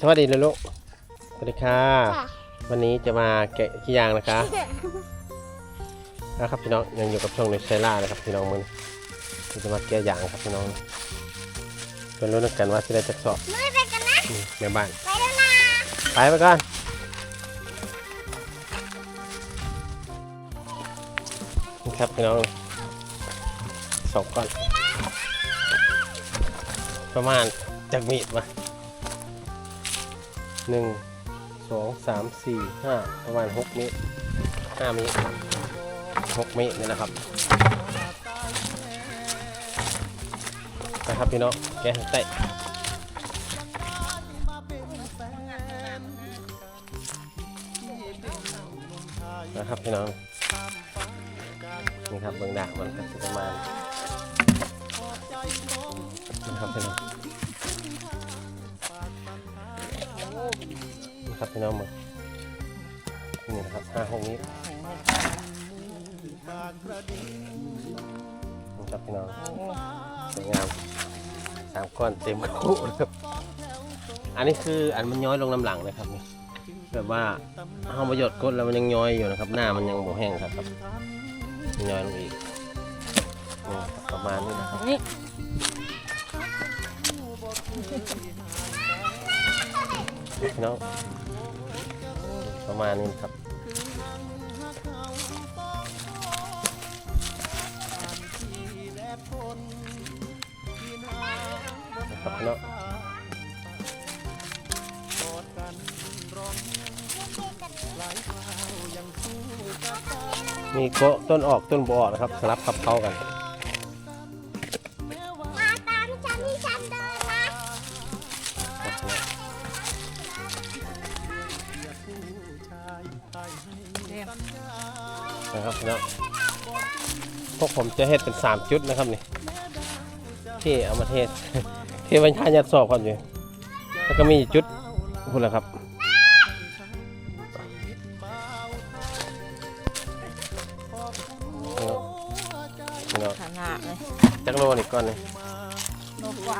สวัสดีเลยลูก สวัสดีค่ะค่ะ วันนี้จะมาแกะขี้ยางนะคะนะครับพี่น้องยังอยู่กับช่องในไซล่านะครับพี่น้องมึงเราจะมาแกะยางครับพี่น้องเป็นรู้นกันว่าจะได้จักสอบมือไปกันนะนี่แม่บ้าน ไปแล้วนะไปไปก่อนนี่ครับพี่น้องสองก้อน ประมาณจากมีดมา หนึ่งสองสามสี่ห้าประมาณหกเมตรห้าเมตรหกเมตรนี่นะครับนะครับพี่น้องแกะเตะนะครับพี่น้องนี่ครับเบื้องด่างมันก็จะประมาณนะครับพี่น้อง นะครับพี่น้องมานี่นะครับห้าหกนี้นะครับพี่น้องสวยงามสามก้อนเต็มคู่นะครับ อันนี้คืออันมันย้อยลงน้ำหลังนะครับนี่แบบว่าเอาประโยชน์กดแล้วมันยังย้อยอยู่นะครับ หน้ามันยังบ่แห้งครับครับมันย้อยลงอีกนี่ครับประมาณนี้นะครับนี่พี่น้องประ มาณนี้ครับนะครับพี่น้องมีโกะต้นออกต้นบออกนะครับสลับขับเขากันมาตามฉันที่ฉันเดินนะ นะครับพี่น้องพวกผมจะเฮ็ดเป็น 3 จุดนะครับนี่ที่เอามาเทศเทวันชายัดสอบก่อนอยู่แล้วก็มีจุดพูดแล้วครับพี่น้องขนาดเลยจักโลนี่ก่อนนี่โลกว่า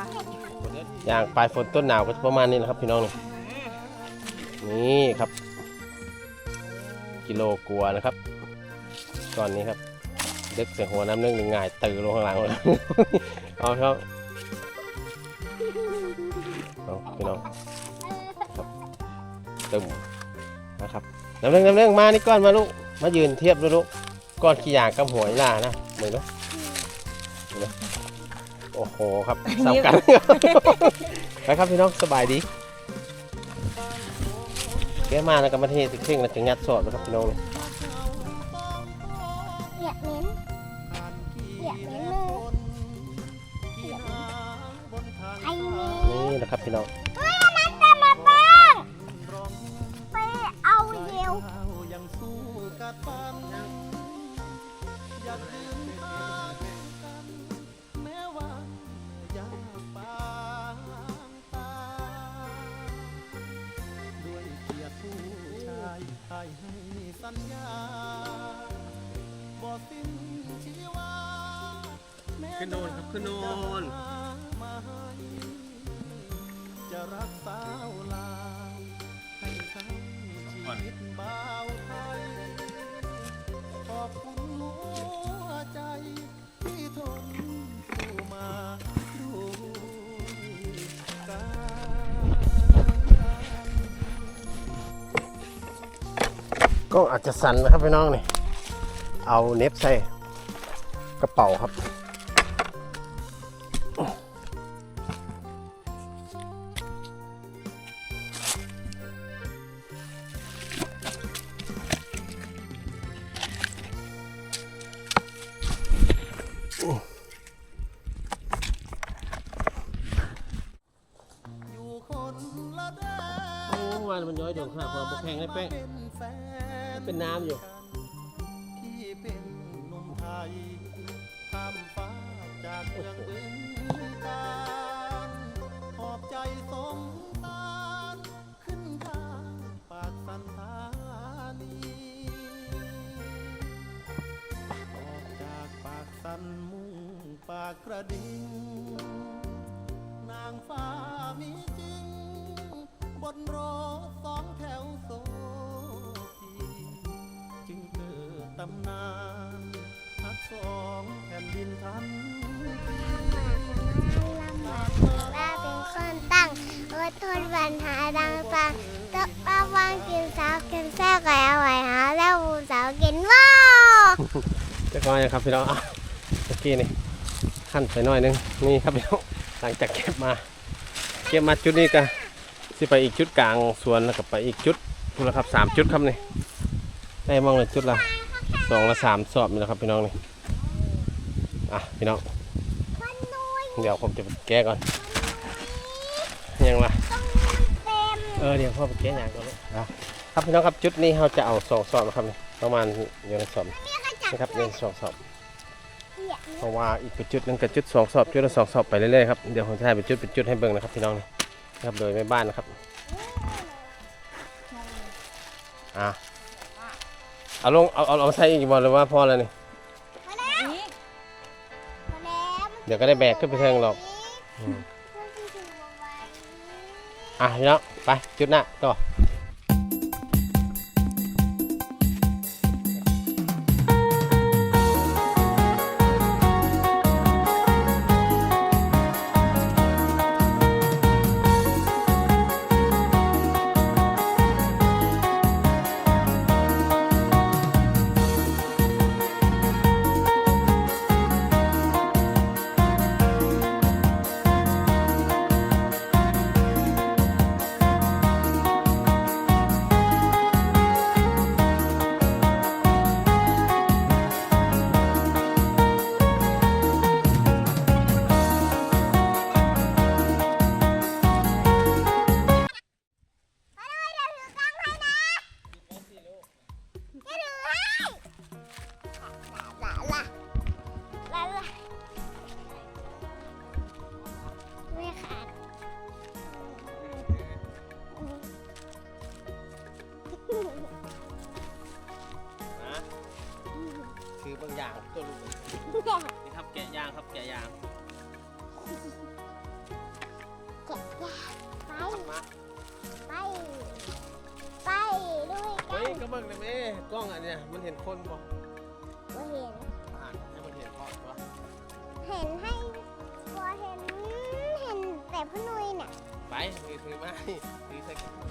อย่างปลายฝนต้นหนาวก็จะประมาณนี้แหละครับพี่น้องนี่นี่ครับ กิโลกลัวานะครับ ก่อนนี้ครับดึกเสียงหัวน้ำนึ่งหนึ่งง่ายตื่นลงข้างหลังเลยเอาครับเอาพี่น้องครับตึมนะครับน้ำนึ่งน้ำนึ่งมานี่ก้อนมาลูกมายืนเทียบดูลูกก้อนขี้ยางกับหัวหล่านะมือเนาะมือเนาะโอ้โหครับสำคัญไปครับพี่น้องสบายดีแกมาแล้วก็มาเทสิเข่งแล้วจะงัดสอดนะครับพี่น้อง เปียกเหม็นเปียกเหม็นมือเปียกเหม็นไอ้นี่นี่นะครับพี่น้องเฮ้ยอันนั้นจะมาบ้างไปเอาเดีย สิ้นชีวาขึ้นโนนครับขึ้นโนนจะรักสาวลาให้ทั้งชีวิตบ่าวไทยขอบคุณหัวใจ ที่ทนสู้มาด้วยกันก็อาจจะสั่นนะครับพี่น้องนี่ เอาเน็บใส่กระเป๋าครับอยู่คนละแดนโอ้วันมันย้อยโดนข้าพอบุกแข่งได้เป๊ะเป็นแฟนเป็นน้ำอยู่ ระดิ่งนางฟ้ามีจริง บนโรสองแถวโซพีจึงเกิดตำนานฮักสองแผ่นดินทันว่าเป็นคนตั้งอดทนวันหาดังฟังต้องระวังกินสาวกินแซ่แก่อร่อยหาแล้วสาวกินว้าจะก้อนยังครับพี่น้องอะเกี้นี่ ขั้นไปหน่อยนึงนี่ครับพี่น้องหลังจากเก็บมา เก็บมาจุดนี้ก็สิไปอีกจุดกลางสวนแล้วก็ไปอีกจุดพูดแล้วครับสามจุดครับนี่ได้มองเลยจุดละสองละสามสอบนี่แหละครับพี่น้องนี่อะพี่น้องเดี๋ยวผมจะแก้ก่อนยังละเออเดี๋ยวพ่อไปแก้ยางก่อนเลูกนะครับพี่น้องครับจุดนี้เราจะเอาสองสอบนะครับประมาณอยู่ในสอบเนี่ยก็จับนะครับนี่สองสอบ เปียกเพราะว่าอีกจุดหนึงกับจุดสองสอบจุดละสองสอบไปเรื่อยๆครับเดี๋ยวผมจะให้เป็นจุดเป็นจุดให้เบิ่งนะครับพี่น้องนี่นะครับโดยแม่บ้านนะครับอะเอาลงเอาเอาเอาใส่อีกบอลหรือว่าพอแล้วนี่มาแล้วนี่มาแล้วเดี๋ยวก็ได้แบกขึ้นไปเทิงหรอกอืมอะพี่น้องไปจุดหน้าต่อ กล้องอันเนี้ยมันเห็นคนบ่บ่เห็น อ่านให้มันเห็นพอดวะเห็นให้บ่เห็นเห็นแต่พ่อนุ้ยน่ะไปถือถือมาถือใส่กระเป๋า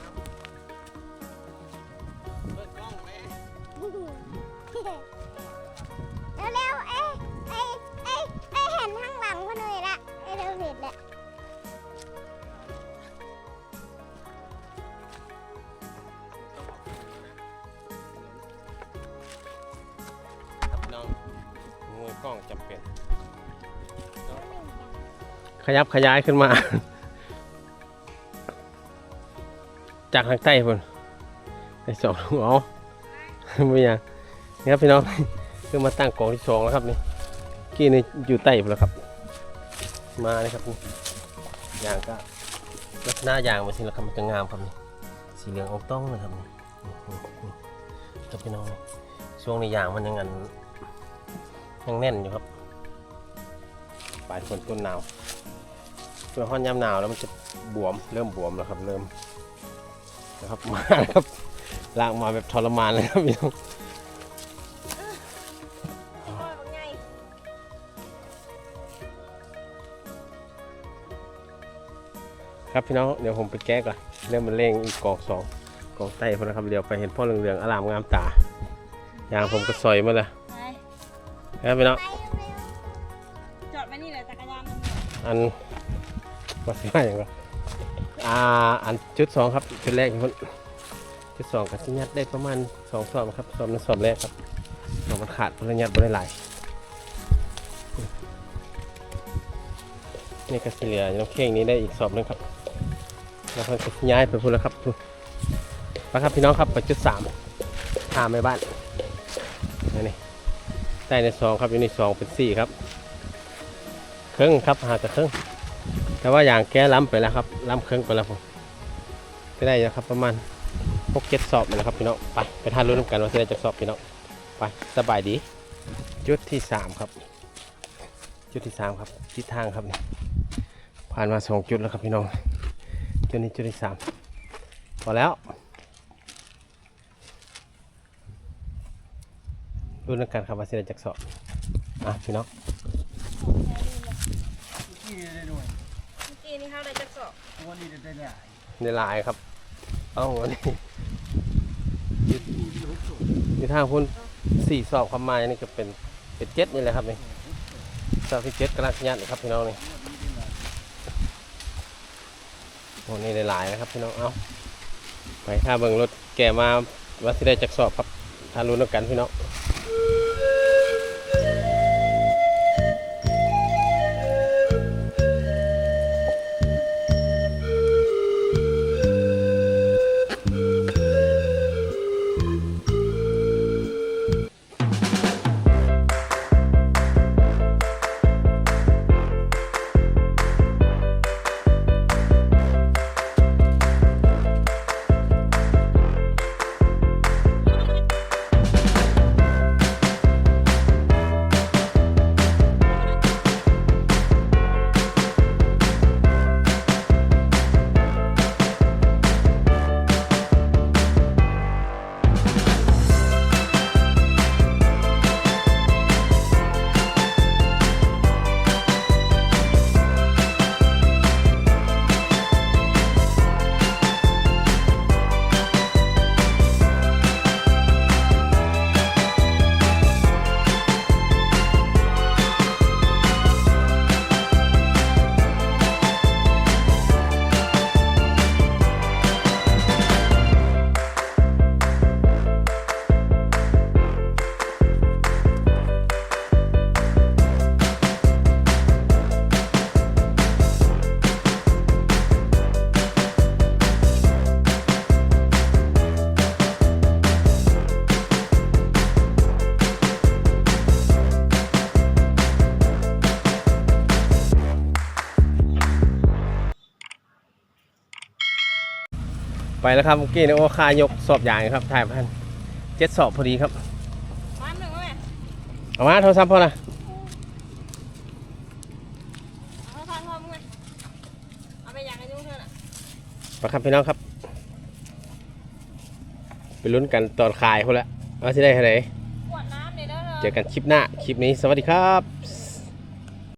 จำเป็น ขยับขยายขึ้นมา จากทางใต้พุ่นไอ้สองลูกเอไม่ยังนี่ครับพี่น้องคือมาตั้งกล่องที่สองแล้วครับนี่กี้นี่อยู่ใต้พุ่นแล้วครับ มาเลยครับนี่ยางก็ลักษณะยางมันสิล้วครับมันจะงามครับนี่สีเหลืองอองต้องเลยครับนี่ครับพี่น้องช่วงในยางมันยังงัน ยังแน่นอยู่ครับปลายฝนต้นหนาวเมื่อห้อนยามหนาวแล้วมันจะบวมเริ่มบวมแล้วครับ เริ่มนะครับมาครับลากมาแบบทรมานเลยครับพี่น้องครับพี่น้องเดี๋ยวผมไปแก้ก่อนเริ่มมันเร่งอีกกองสองกองใต้พอนะครับเดี๋ยวไปเห็นพ่อเหลืองๆอลามงามตายางผมก็ซอยมาเลย ไปครับพี่น้องไปเร็วจอดไว้นี่เลยจักรยานมันอันว่าสิว่าอย่างไรอ่าอันจุดสองครับจุดแรกคนจุดสองกับสิยัดได้ประมาณสองสอบครับสอบนั้นสอบแรกครับสอบมันขาดพลังยัดบริหลายนี่ก็สิเหลือน้ำเข่งนี้ได้อีกสอบหนึงครับแล้วก็จะย้ายไปพูดแล้วครับพูดไปครับพี่น้องครับไปจุดสามหาไม่บ้านนี่นี่ ได้ในสองครับอยู่ในสองเป็นสี่ครับเครึ่งครับหาแต่เครึ่งแต่ว่าอย่างแก้ล้ำไปแล้วครับล้ำครึ่งไปแล้วผมก็ได้นะครับประมาณหกเจ็ดสอบนี่แหละครับพี่น้องไปไปทานรู้นกันว่าจะได้จะสอบพี่น้องไปสบายดี จุดที่สามครับ จุดที่สามครับทิศทางครับนี่ผ่านมาสองจุดแล้วครับพี่น้องจุดนี้จุดที่สามพอแล้ว รุ่นนักการครับว่าสิได้จักสอบอะพี่น้องกี่ได้หน่วยเมื่อกี้นี่เขาได้จักสอบวันนี้ได้ได้ในลายครับ เอ้าวันนี้อยู่ทางพุ่นสี่สอบความหมายนี่ก็เป็นเป็นเจ็ดนี่แหละครับนี่สอบที่เจ็ดกำลังยัดนะครับพี่น้องนี่โอ้นี่ในลายนะครับพี่น้องเอ้าไปถ้าเบิ่งรถแกมาว่าสิได้จักสอบครับถ้ารู้นักกันพี่น้อง แล้วครับเมื่อกี้นี่โอ้คายกสอบอย่างครับถ่ายพันเจ็ดสอบพอดีครับมาหนึ่งไหมเอามาโทรศัพท์พ่อนะเอาทานพร้อมกันเอาไปอยากให้ยุ่งเธอน่ะไปครับพี่น้องครับ ไปลุ้นกันตอนขายเขาละว่าสิได้เท่าไหร่ขวดน้ำเลยเด้อเจอกันคลิปหน้า คลิปนี้สวัสดีครับ